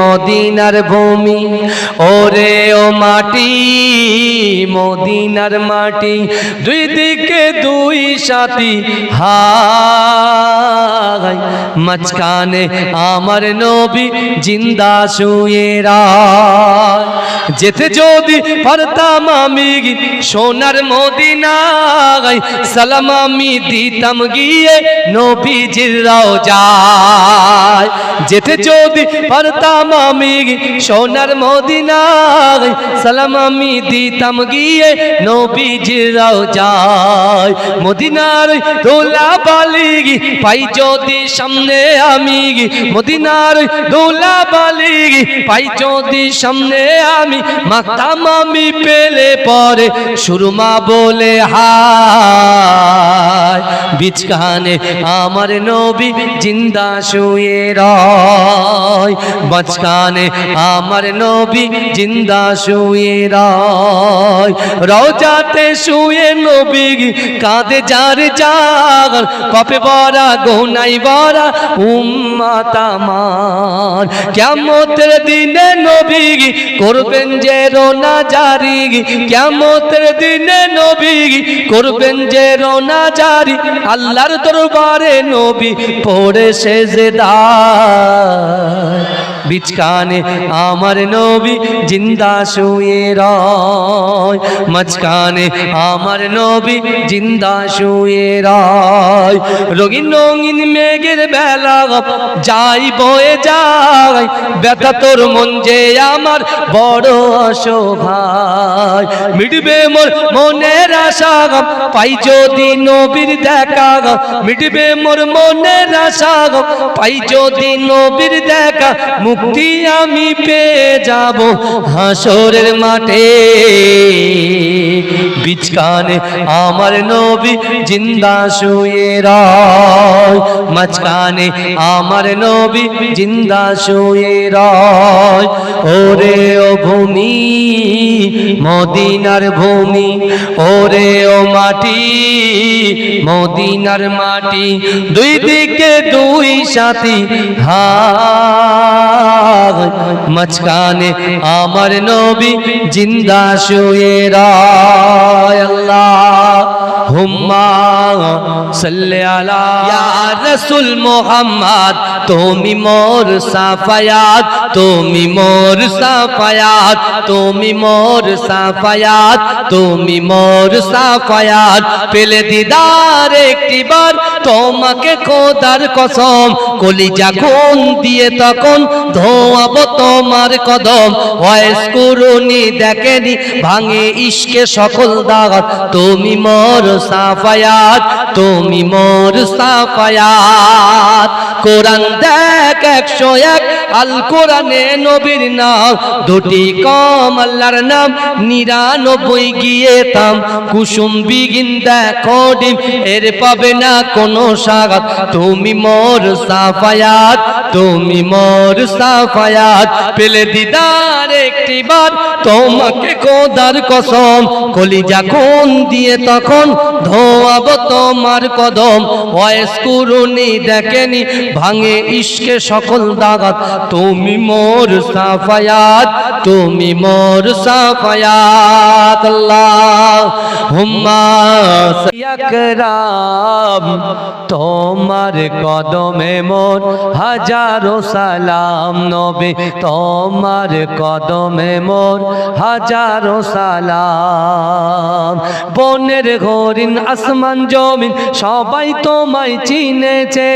মদিনার ভূমি। ওরে ও মাটি, মদিনার মাটি, দুই দিকে দুই সাথী হাই মাঝখানে আমার নবী জিন্দা শুয়ে রায়। যেতে যদি পারতাম আমি সোনার মদিনায় সালাম আমি দিতাম গিয়ে নবীজির যায় যেতে যদি পারতাম আমি সোনার মদিনায় সালাম আমি দিতাম গিয়ে নবীজির যায় মদিনার দোলা বালিগি পাই যদি সামনে আমি, মদিনার দোলা বালিগি পাই যদি সামনে আমি মাতাম আমি পেলে পরে সুরমা বলে হায়। বিচকানে আমার নবী জিন্দা শুয়ে রয়। বচকানে আমার নবী জিন্দা শুয়ে রয়। রওজাতে শুয়ে নবী কাঁদে যার জাগ কপে বরা গোনাই বরা উম্মাত আমার। কেমতের দিনে নবী করবেন যে রোনা জারি কেমতের দিনে নবী করবেন যে রোনা জারি, আল্লাহর দরবারে নবী পড়ে সে বিচকানে আমার নবী জিন্দা শুয়ে রয় মাঝখানে আমার নবী জিন্দা শুয়ে রয়। রঙিন রঙিন মেঘের বেলা যাই বয়ে যায় ব্যথা তোর মন যে আমার বড় অসহায় মিটবে মোর মনের আশা পাই যদি নবীর দেখা মিটবে মোর মনের আশা পাই যদি নবীর দেখা, মুক্তি আমি পেয়ে যাব হাসরের মাঠে। বিচকানে আমার নবী জিন্দা শুয়ে রয়। মাঝখানে আমার নবী জিন্দা শুয়ে রয়। ওরে ও ভূমি, মদিনার ভূমি, ওরে ও মাটি, মদিনার মাটি, দুই দিকে দুই সাথী, হায়, মাঝখানে আমার নবী জিন্দা শুয়ে রায়, আল্লাহ। হুম্মা সাল্লি আলা ইয়া রাসূল মুহাম্মদ, তুমি মোর সাফায়াত, তুমি মোর সাফায়াত, তুমি মোর সাফায়াত, তুমি মোর সাফায়াত। পেলে দিদার একটিবার তোমাকে খোদার কসম, কলিজা খুন দিয়ে তখন ধোয়াব তোমার কদম। ভয়েস করুনি দেখেনি, ভাঙে ইশকে সকল দাগাত তুমি মোর সাফায়াত, তুমি মোর সাফায়াত। কোরআন দেখ একশো এক, আল কোরআনে নবীর নাম। দুটি কম আল্লাহর নাম, নিরানব্বই গিয়ে তাম। কুসুম বিগিন দেখো ডিম, এর পাবে না কোনো সাগাত। তুমি মোর সাফায়াত, তুমি মোর সাফায়াত। পেলে দিদার একটি বার তোমাকে কোদার কসম। কলিজা কোন দিয়ে তখন ধোয়াব তোমার কদম। বয়স কুরুনি দেখেনি, ভাঙে ইশকে সকল দাগাত। তুমি মোর সাফায়াত, তুমি মোর সাফায়াত, আল্লাহ। হুম্মা ইয়াকরাম, তোমার কদমে মোর হাজারো সালাম নবে, তোমার কদমে মোর হাজারো সালাম। বনের হরিণ আসমান জমিন, সবাই তোমায় চিনেছে,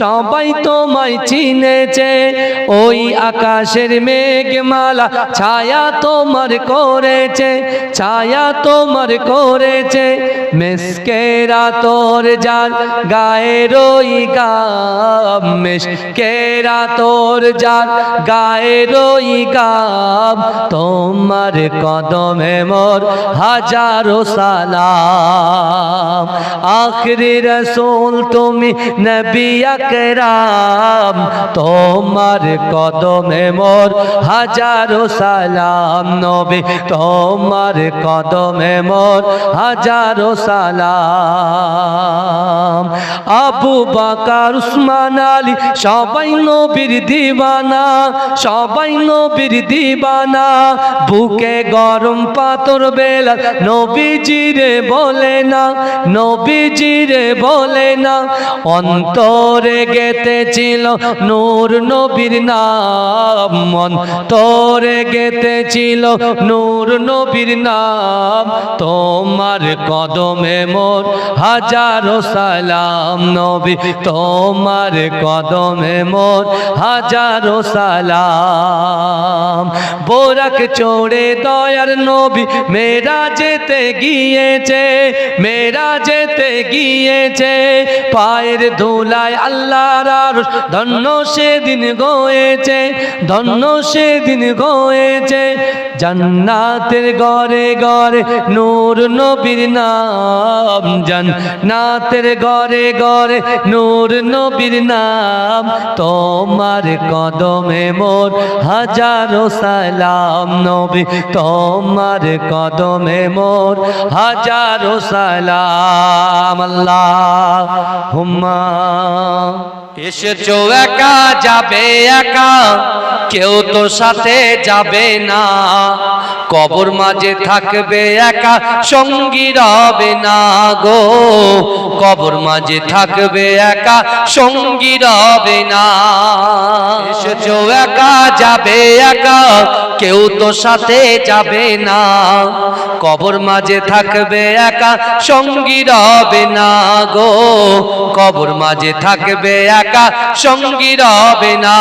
সবাই তোমায় চিনেছে। ওই আকাশের মেঘমালা, ছায়া তোমার করেছে, ছায়া তোমার করেছে। মেসকেরা তোর যার গায়ের ওই গাম। মেসকেরা তোর যার গায়ের ওই গাম। তোমার কদমে মোর হাজারো সালাম। আখরি রসুল তুমি নবী তোমার কদমে মোর হাজারো সালাম। নবী, তোমার কদমে মোর হাজারো সালাম। আবু বাকার, উসমান, আলী, সবাই নবীর দিবানা, সবাই নবীর দিবানা। বুকে গরম পাতর বেলা, নবীজিরে বলে না, নবীজিরে বলে না। অন্তরে গেতেছিল নূর নবীর নাম। অন্তরে গেতেছিল নূর নবীর নাম। তোমার কদমে মোর হাজারো সালাম নবী, তোমার কদমে মোর হাজারো সালাম। বোরাক চড়ে দয়ার নবী মেরা যেতে গিয়েছে মেরা যেতে গিয়েছে। পায়ের ধুলায় আল্লাহর আরশ, ধন্য সেদিন গোয়েছে, ধন্য সেদিন গোয়েছে। জান্নাতের ঘরে ঘরে নূর নবীর নাম জান্নাতের ঘরে ঘরে নূর নবীর নাম। তোমার কদমে মোর হাজারো সালাম নবী। তোমার কদমে মোর হাজারো সালাম আল্লাহ। হুম্মা। এসেছ একা, যাবে একা, কেউ তো সাথে যাবে না। কবর মাঝে থাকবে একা, সঙ্গী রবে না গো। কবর মাঝে থাকবে একা, সঙ্গী রবে না। এসেছ একা, যাবে একা, কেউ তো সাথে যাবে না। কবর মাঝে থাকবে একা, সঙ্গী রবে না গো। কবর মাঝে থাকবে একা সঙ্গী রবে না।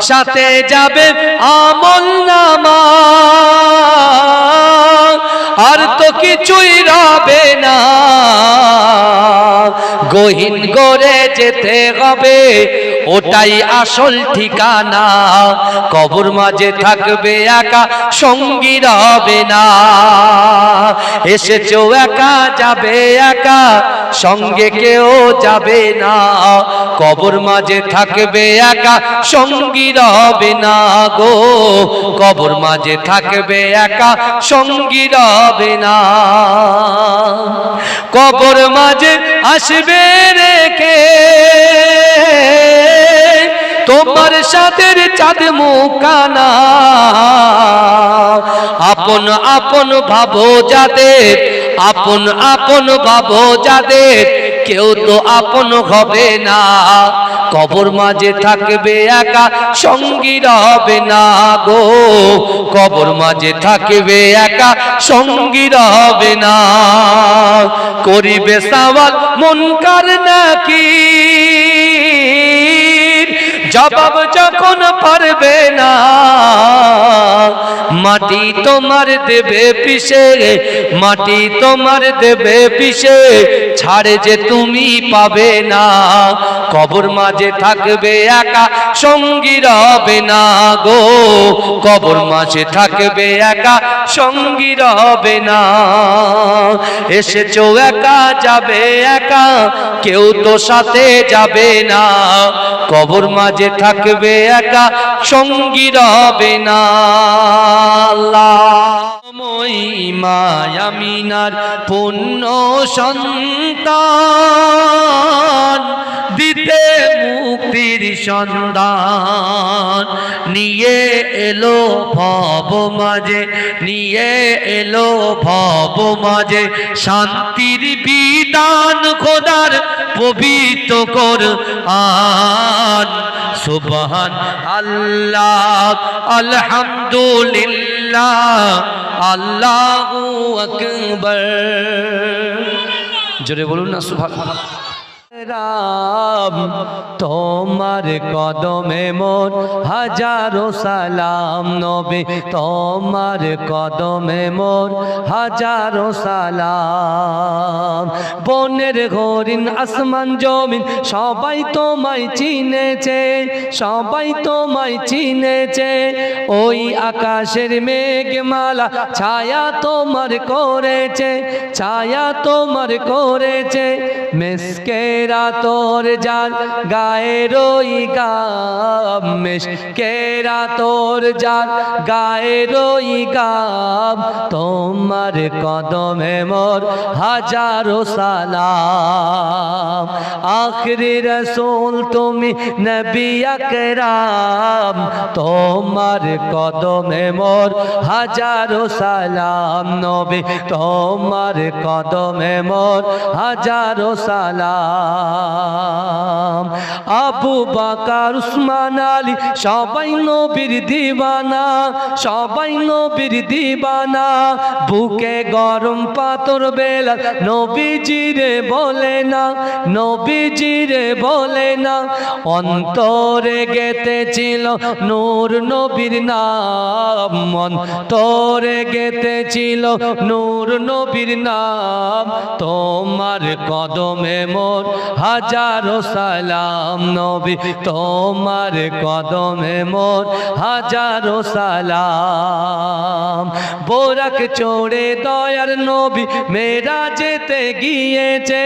সাথে যাবে আমল নামা। আর তো কিছুই রবে না। গহীন করে যেতে হবে, ওটাই আসল ঠিকানা। কবর মাঝে থাকবে একা সঙ্গী রবে না। এসেছ একা, যাবে একা, সঙ্গে কেউ যাবে না। কবর মাঝে থাকবে একা, সঙ্গী রবে না গো। কবর মাঝে থাকবে একা, সঙ্গী রবে না। কবর মাঝে আসবে রেখে, তোমার সাথে চাঁদ মুকানা আপন আপন ভাবো যাদের, আপন আপন ভাবো যাদের কেউ তো আপন হবে না। কবর মাঝে থাকবে একা, সঙ্গী হবে না গো। কবর মাঝে থাকবে একা, সঙ্গী হবে না। করিবে সাওয়াল মনকার নাকি? জবাব যখন পারবে না, মাটি তোমার দেবে পিসে মাটি তোমার দেবে পিসে ছাড়ে যে তুমি পাবে না, কবর মাঝে থাকবে একা, সঙ্গী রবে না গো, কবর মাঝে থাকবে একা, সঙ্গী রবে না। এসেছ একা, যাবে একা, কেউ তো সাথে যাবে না। কবর মাঝে থাকবে একা, সঙ্গী রবে না মই মায়ামিনার পুণ্য সন্তান, দিতে মুক্তির সন্ধান। নিয়ে এলো ভব মাঝে, নিয়ে এলো ভব মাঝে, শান্তির বিধান খোদার পবিত্র কর আন সুবহান আল্লাহ, আলহামদুলিল্লাহ। আল্লাহু আকবার। জোরে বলুন না সুবহান রাম, তোমার কদমে মোর হাজারো সালাম নবে, তোমার কদমে মোর হাজারো সালাম। বনের হরিণ আসমান জমিন, সবাই তোমায় চিনেছে, সবাই তোমায় চিনেছে। ওই আকাশের মেঘমালা ছায়া তোমার করেছে, ছায়া তোমার করেছে মেসকের কেরা তোর যার গায়ে রই গামেশ কেরা তোর যার গায়ে রই গাম। তোমার কদমে মোর হাজারো সালাম। আখরি রসুল তুমি নবী তোমার কদমে মোর হাজারো সালাম। নবী, তোমার কদমে মোর হাজারো সালাম। আবু বাকার, উসমান, আলী, সবাই নবীর দিবানা, সবাই নবীর দিবানা। বুকে গরম পাতর বেলা নবীজিরে বলে না নবীজিরে বলে না। অন্তরে গেতেছিল নূর নবীর নাম, অন্তরে গেতেছিল নূর নবীর নাম। তোমার কদমে মোর হাজারো সালাম নবী, তোমার কদমে মোর হাজারো সালাম। বোরাক চড়ে দয়ার নবী মেরা যেতে গিয়েছে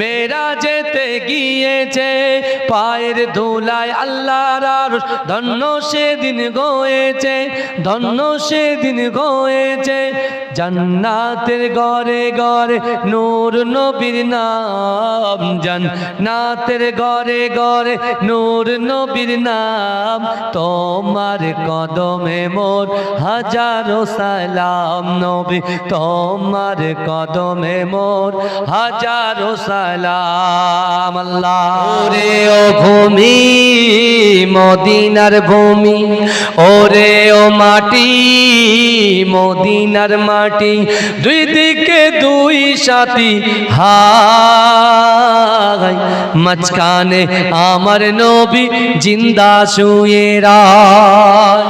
মেরা যেতে গিয়েছে। পায়ের ধুলায় আল্লাহর আরশ, ধন্য সেদিন গোয়েছে, ধন্য সেদিন গোয়েছে। জান্নাতের ঘরে ঘরে নূর নবীর নাম জান্নাতের ঘরে ঘরে নূর নবীর নাম। তোমার কদমে মোর হাজারো সালাম নবী। তোমার কদমে মোর হাজারো সালাম আল্লাহ। রে ও ভূমি, মদিনার ভূমি। ওরে ও মাটি, মদিনার মাটি। দুই দিকে দুই সাথী হাই মাঝখানে আমার নবী জিন্দা শুয়ে রায়।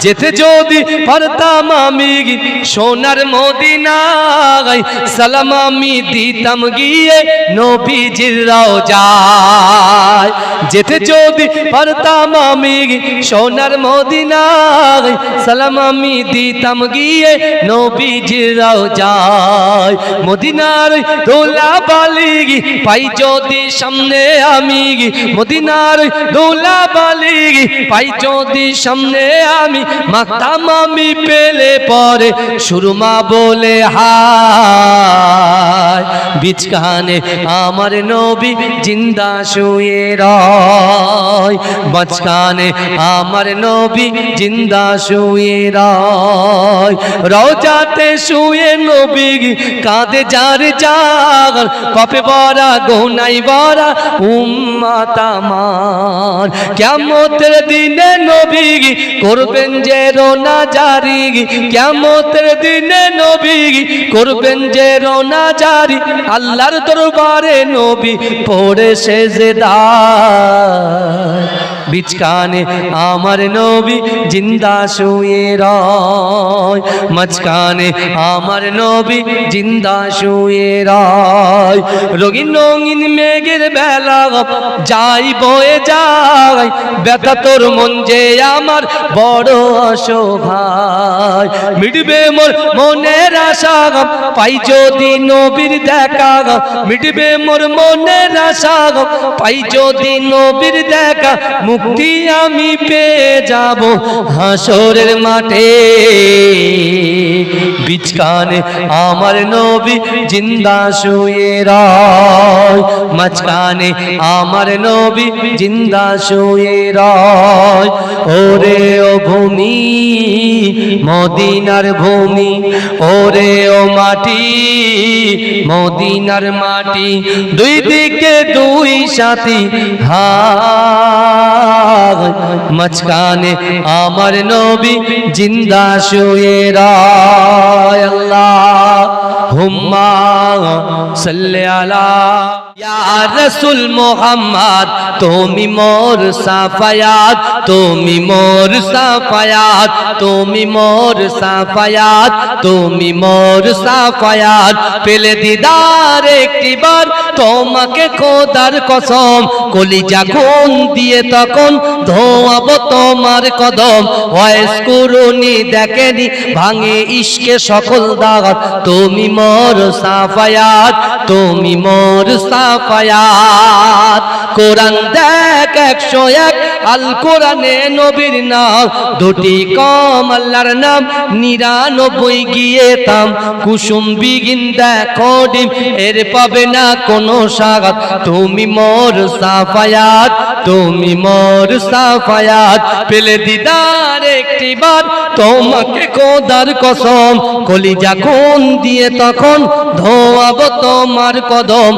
যেতে যদি পারতাম আমি সোনার মদিনায় সালাম আমি দিতাম গিয়ে নবীজির যায় যেতে যদি পারতাম আমি সোনার মদিনায় সালাম আমি দিতাম গিয়ে নবীজির যায় মদিনার দোলা বালিগি পাই যদি সামনে আমি মদিনার দোলা বালিগি পাই যদি সামনে আমি পেলে পরে সুরমা বলে আমার নবী জিন্দা শুয়ে রয়। বচকানে আমার নবী জিন্দা শুয়ে রয়। শুয়ে নবী কাঁদে যার কপে বরা গোনাই বরা উম্মাতামার কেমতের দিনে নবী করবেন যে রোনা জারি কেমতের দিনে নবী করবেন যে রোনা জারি। আল্লাহর দরবারে নবী পড়ে সে বিচকানে আমার নবী জিন্দা শুয়ে রয়। মাঝখানে আমার নবী জিন্দা শুয়ে রয়। রঙিন রঙিন মেঘের বেলা যাই বয়ে যাই। ব্যথা তোর মন যে আমার বড় অসহায় মিটবে মোর মনের আশা পাই যদি নবীর দেখা মিটবে মোর মনের আশা পাই যদি নবীর দেখা মুক্তি আমি পেয়ে যাব হাসরের মাঠে। বিচকানে আমার নবী জিন্দা শুয়ে রয়। মাঝখানে আমার নবী জিন্দা শুয়ে রয়। ওরে ও ভূমি, মদিনার ভূমি, ওরে ও মাটি, মদিনার মাটি, দুই দিকে দুই সাথী হায়। মাঝখানে আমার নবী জিন্দা শুয়ে রায়। আল্লাহ হুম্মা সাল্লি আলা রাসূল মুহাম্মদ, তুমি মোর সাফায়াত, তুমি মোর সাফায়াত, তুমি মোর সাফায়াত, তুমি মোর সাফায়াত। পেলে দিদার একটিবার তোমাকে খোদার কসম, কলিজা খুন দিয়ে তখন ধোয়াব তোমার কদম। ভয়েস করুনি দেখেনি, ভাঙে ইশকে সকল দাগাত তুমি মোর সাফায়াত, তুমি মোর সাফায়াত কোরআন দেখ একশো এক, আল কোরআনে নবীর নাম। দুটি কম আল্লাহর নাম, নিরানব্বই কুসুম বিগিন দেখো ডিম, এর পাবে না কোনো স্বাগত তুমি মোর সাফায়াত, তুমি মোর সাফায়াত। পেলে দিদার একটি বার তোমাকে কোদার কসম। কলিজা কোন দিয়ে তখন ধোয়াব তোমার কদম।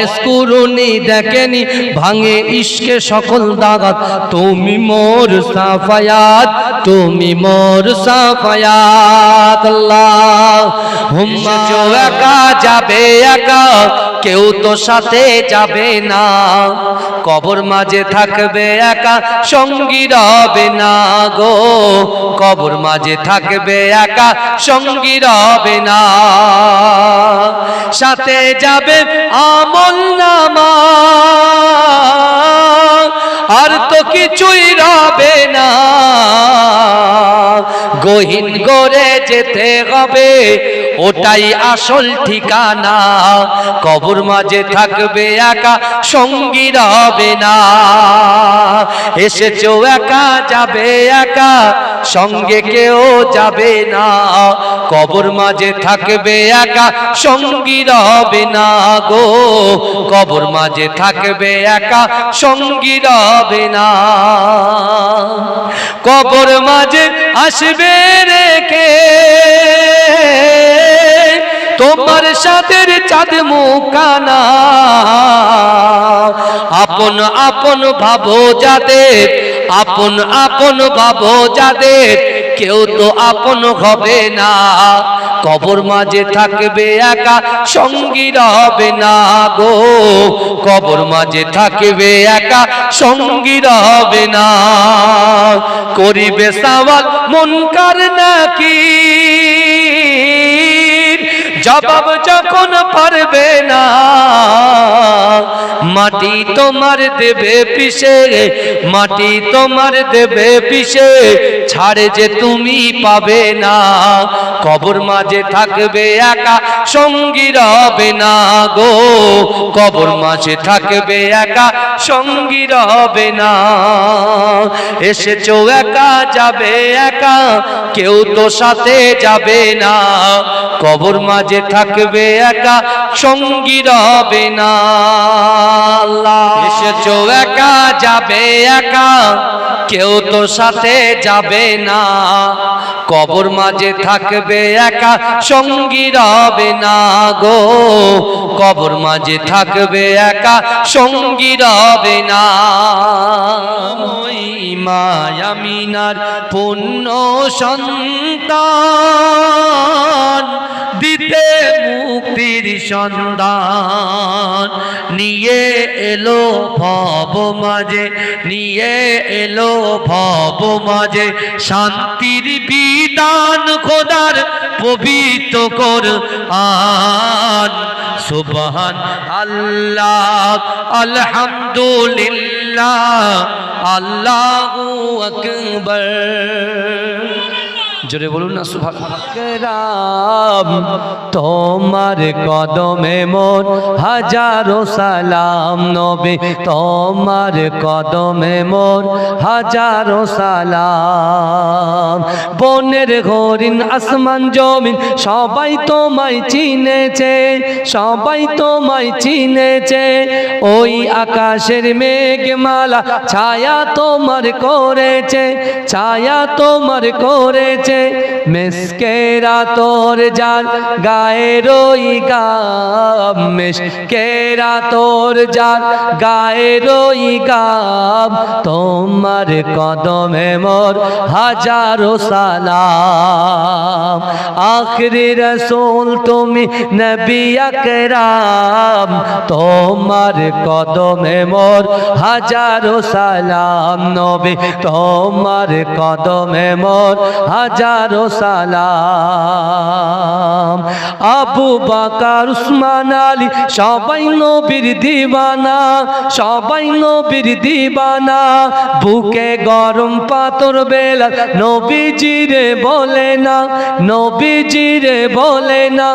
বয়স কুরুনি, দেখেনি, ভাঙে ইশকে সকল দাগাত। তুমি মোর সাফায়াত, তুমি মোর সাফায়াত, আল্লাহ। হুম্মা। একা, যাবে একা। কেউ তো সাথে যাবে না। কবর মাঝে থাকবে একা, সঙ্গী রবে না গো। কবর মাঝে থাকবে একা, সঙ্গী রবে না। সাথে যাবে আমল নামা। আর তো কিছুই রবে না। গহীন করে যেতে হবে, ওটাই আসল ঠিকানা। কবর মাঝে থাকবে একা, সঙ্গী রবে না। এসেছ একা, যাবে একা, সঙ্গে কেউ যাবে না। কবর মাঝে থাকবে একা, সঙ্গী রবে না গো। কবর মাঝে থাকবে একা, সঙ্গী রবে না। কবর মাঝে আসবে রেখে। তোমার সাথে চাঁদ মুখানা। আপন আপন ভাবো যাদের, আপন আপন ভাবো যাদের। কেউ তো আপন হবে না। কবর মাঝে থাকবে একা, সঙ্গী হবে না গো। কবর মাঝে থাকবে একা, সঙ্গী হবে না। করিবে সাওয়াল মনকার নাকি? জবাব যখন পারবে না, মাটি তোমার দেবে পিসে মাটি তোমার দেবে পিসে ছাড়ে যে তুমি পাবে না, কবর মাঝে থাকবে একা, সঙ্গী রবে না গো, কবর মাঝে থাকবে একা, সঙ্গী রবে না। এসেছ একা, যাবে একা, কেউ তো সাথে যাবে না, কবর মাঝে থাকবে একা, সঙ্গী রবে না। এসেছ একা, যাবে একা, কেউ তো সাথে যাবে না। কবর মাঝে থাকবে একা, সঙ্গী রবে না গো। কবর মাঝে থাকবে একা, সঙ্গী রবে না। মায়ামিনার পুণ্য সন্তান দিতে মুক্তির সন্ধান। নিয়ে এলো ভব মাঝে, নিয়ে এলো ভব মাঝে। শান্তির বিধান খোদার পবিত্র কর আন। সুবহান আল্লাহ, আলহামদুলিল্লাহ, আল্লাহু আকবার। জোরে বলুন না, সুভাগ রাম তোমার কদমে মোর হাজারো সালাম, নবে, তোমার কদমে মোর হাজারো সালাম। বনের হরিণ, আসমান, জমিন, সবাই তোমায় চিনেছে, সবাই তোমায় চিনেছে। ওই আকাশের মেঘমালা ছায়া তোমার করেছে, ছায়া তোমার করেছে মেসকেরা তোর যার গায়ের ওই গাম। মেসকেরা তোর যার গায়ের ওই গাম। তোমার কদমে মোর হাজারো সালাম। আখরি রসুল তুমি নবী তোমার কদমে মোর হাজারো সালাম। নবী, তোমার কদমে মোর হাজার হাজারো সালাম। আবু বাকার, উসমান, আলী, সবাই নবীর দিবানা, সবাই নবীর দিবানা। বুকে গরম পাতর বেলা নবীজিরে বলে না নবীজিরে বলে না।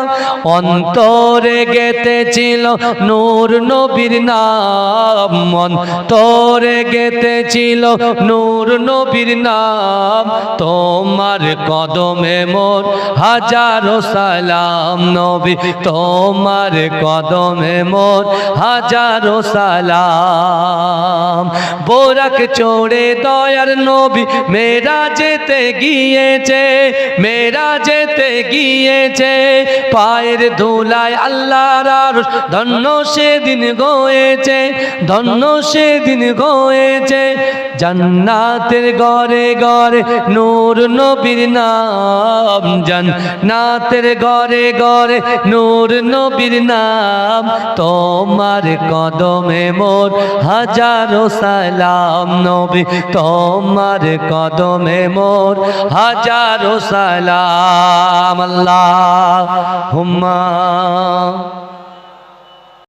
অন্তরে গেতেছিল নূর নবীর নাম, অন্তরে গেতেছিল নূর নবীর নাম। তোমার কদমে মোর হাজারো সালাম নবী, তোমার কদমে মোর হাজারো সালাম। বোরাক চড়ে দয়ার নবী মেরা যেতে গিয়েছে মেরা যেতে গিয়েছে। পায়ের ধুলায় আল্লাহর আরশ, ধন্য সেদিন গোয়েছে, ধন্য সেদিন গোয়েছে। জান্নাতের ঘরে ঘরে নূর নবীর নাম জান্নাতের ঘরে ঘরে নূর নবীর নাম। তোমার কদমে মোর হাজারো সালাম নবী। তোমার কদমে মোর হাজারো সালাম। আল্লাহ হুম্মা